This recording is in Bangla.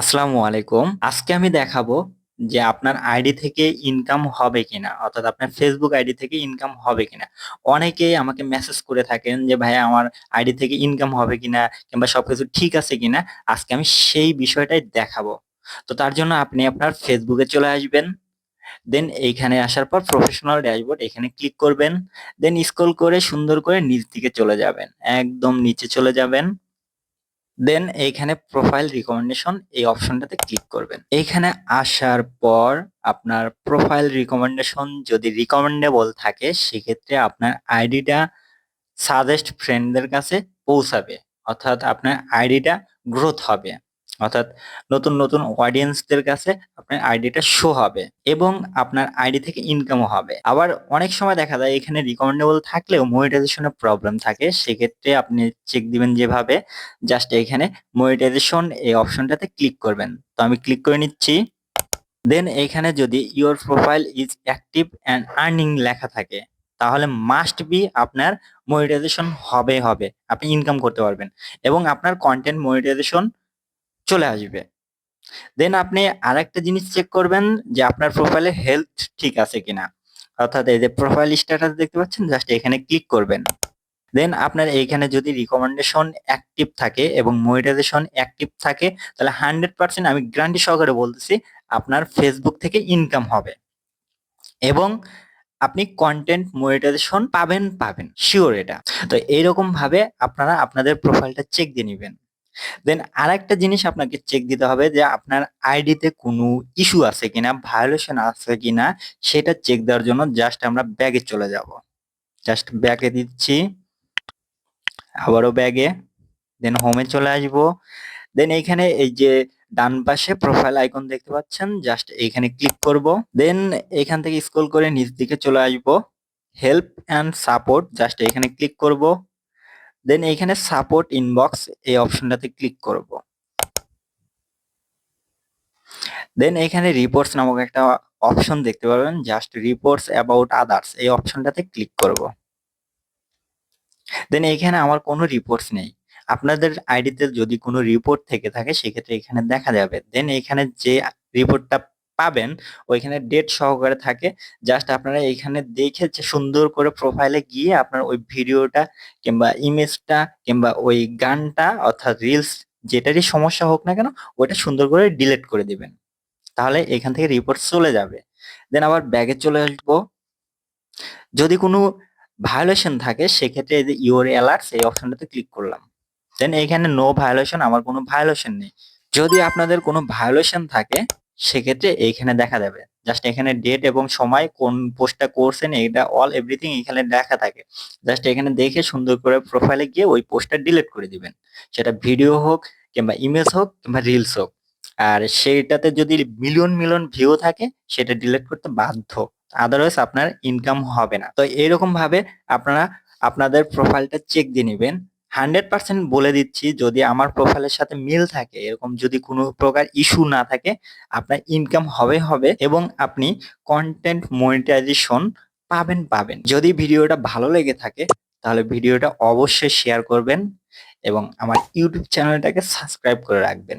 আসসালামু আলাইকুম। আজকে আমি দেখাবো যে আপনার আইডি থেকে ইনকাম হবে কিনা, অর্থাৎ আপনার ফেসবুক আইডি থেকে ইনকাম হবে কিনা। অনেকেই আমাকে মেসেজ করে থাকেন যে ভাই আমার আইডি থেকে ইনকাম হবে কিনা কিংবা সবকিছু ঠিক আছে কিনা? আজকে আমি সেই বিষয়টাই দেখাবো। তো তার জন্য আপনি আপনার ফেসবুকে চলে আসবেন দেন এইখানে আসার পর প্রফেশনাল ড্যাশবোর্ড এখানে ক্লিক করবেন দেন স্ক্রল করে সুন্দর করে নিচ দিকে চলে যাবেন, একদম নিচে চলে যাবেন। দেন এইখানে প্রোফাইল রিকমেন্ডেশন এই অপশনটাতে ক্লিক করবেন। এইখানে আসার পর আপনার প্রোফাইল রিকমেন্ডেশন যদি রিকমেন্ডেবল থাকে, সেক্ষেত্রে আপনার আইডিটা সাজেস্ট ফ্রেন্ডদের কাছে পৌঁছাবে। অর্থাৎ আপনার আইডিটা গ্রোথ হবে। অর্থাৎ নতুন নতুন অডিয়েন্সদের কাছে আপনার আইডিটা শো হবে এবং আপনার আইডি থেকে ইনকামও হবে। আবার অনেক সময় দেখা যায় এখানে রিকমেন্ডেবল থাকলেও মনিটাইজেশনের প্রবলেম থাকে। সেক্ষেত্রে আপনি চেক দিবেন যেভাবে জাস্ট এখানে মনিটাইজেশন এই অপশনটাতে ক্লিক করবেন। তো আমি ক্লিক করে নিচ্ছি। দেন এখানে যদি your profile is active and earning লেখা থাকে, তাহলে মাস্ট বি আপনার মনিটাইজেশন হবে হবে। আপনি ইনকাম করতে পারবেন। এবং আপনার কন্টেন্ট মনিটাইজেশন চলে আসবে। দেন আপনি আরেকটা জিনিস চেক করবেন যে আপনার প্রোফাইলের হেলথ ঠিক আছে কিনা। অর্থাৎ এই যে প্রোফাইল স্ট্যাটাস দেখতে পাচ্ছেন জাস্ট এখানে ক্লিক করবেন। দেন আপনার এইখানে যদি রিকমেন্ডেশন অ্যাক্টিভ থাকে এবং মনিটাইজেশন অ্যাক্টিভ থাকে, তাহলে হান্ড্রেড পার্সেন্ট আমি গ্যারান্টি সহকারে বলতেছি, আপনার ফেসবুক থেকে ইনকাম হবে। এবং আপনি কন্টেন্ট মনিটাইজেশন পাবেন পাবেন। শিওর এটা। তো এইরকম ভাবে আপনারা আপনাদের প্রোফাইলটা চেক দিয়ে নেবেন। দেন আরেকটা জিনিস আপনাকে চেক দিতে হবে যে আপনার আইডিতে কোনো ইস্যু আছে কিনা ভায়োলেশন আছে কিনা, সেটা চেক দেওয়ার জন্য জাস্ট আমরা ব্যাগে চলে যাব। জাস্ট ব্যাগে দিচ্ছি, আবারও ব্যাগে দেন হোমে চলে আসব। দেন এইখানে এই যে ডান পাশে প্রোফাইল আইকন দেখতে পাচ্ছেন জাস্ট এইখানে ক্লিক করব। দেন এখান থেকে স্ক্রল করে নিচ দিকে চলে আসব। হেল্প অ্যান্ড সাপোর্ট জাস্ট এখানে ক্লিক করব। দেন এইখানে সাপোর্ট ইনবক্স এই অপশনটাতে ক্লিক করব। দেন এখানে রিপোর্টস নামক একটা অপশন দেখতে পাবেন জাস্ট রিপোর্টস অ্যাবাউট আদার্স এই অপশনটাতে ক্লিক করব। দেন এখানে আমার কোনো রিপোর্টস নেই। আপনাদের আইডিতে যদি কোনো রিপোর্ট থেকে থাকে, সেক্ষেত্রে এখানে দেখা যাবে। দেন এখানে যে রিপোর্টটা পাবেন, ওইখানে ডেট সহকারে থাকে। জাস্ট আপনারা এখানে দেখে সুন্দর করে প্রোফাইলে গিয়ে আপনার ওই ভিডিওটা কিংবা ইমেজটা কিংবা ওই গানটা অর্থাৎ রিলস যেটারই সমস্যা হোক না কেন, ওইটা সুন্দর করে ডিলিট করে দিবেন। তাহলে এখান থেকে রিপোর্ট চলে যাবে। দেন আবার ব্যাগে চলে আসব। যদি কোনো ভায়োলেশন থাকে, সেক্ষেত্রে এই যে ইওর অ্যালার্টস এই অপশনটাতে ক্লিক করলাম। দেন এখানে নো ভায়োলেশন আমার কোনো ভায়োলেশন নেই। যদি আপনাদের কোনো ভায়োলেশন থাকে সেক্ষেত্রে এইখানে দেখা যাবে। জাস্ট এখানে ডেট এবং সময়, কোন পোস্টটা করছেন, এটা অল এভরিথিং এখানে দেখা থাকে। জাস্ট এখানে দেখে সুন্দর করে প্রোফাইলে গিয়ে ওই পোস্টটা ডিলিট করে দিবেন। সেটা ভিডিও হোক কিংবা ইমেজ হোক কিংবা রিলস হোক। আর সেইটাতে যদি মিলিয়ন মিলিয়ন ভিউ থাকে, সেটা ডিলিট করতে বাধ্য। আদারওয়াইজ আপনার ইনকাম হবে না। তো এরকম ভাবে আপনারা আপনাদের প্রোফাইলটা চেক দিয়ে নেবেন। হান্ড্রেড পার্সেন্ট বলে দিচ্ছি, যদি আমার প্রোফাইলের সাথে মিল থাকে, এরকম যদি কোনো প্রকার ইস্যু না থাকে, আপনার ইনকাম হবে হবে এবং আপনি কন্টেন্ট মনিটাইজেশন পাবেন পাবেন। যদি ভিডিওটা ভালো লেগে থাকে, তাহলে ভিডিওটা অবশ্যই শেয়ার করবেন এবং আমার ইউটিউব চ্যানেলটাকে সাবস্ক্রাইব করে রাখবেন।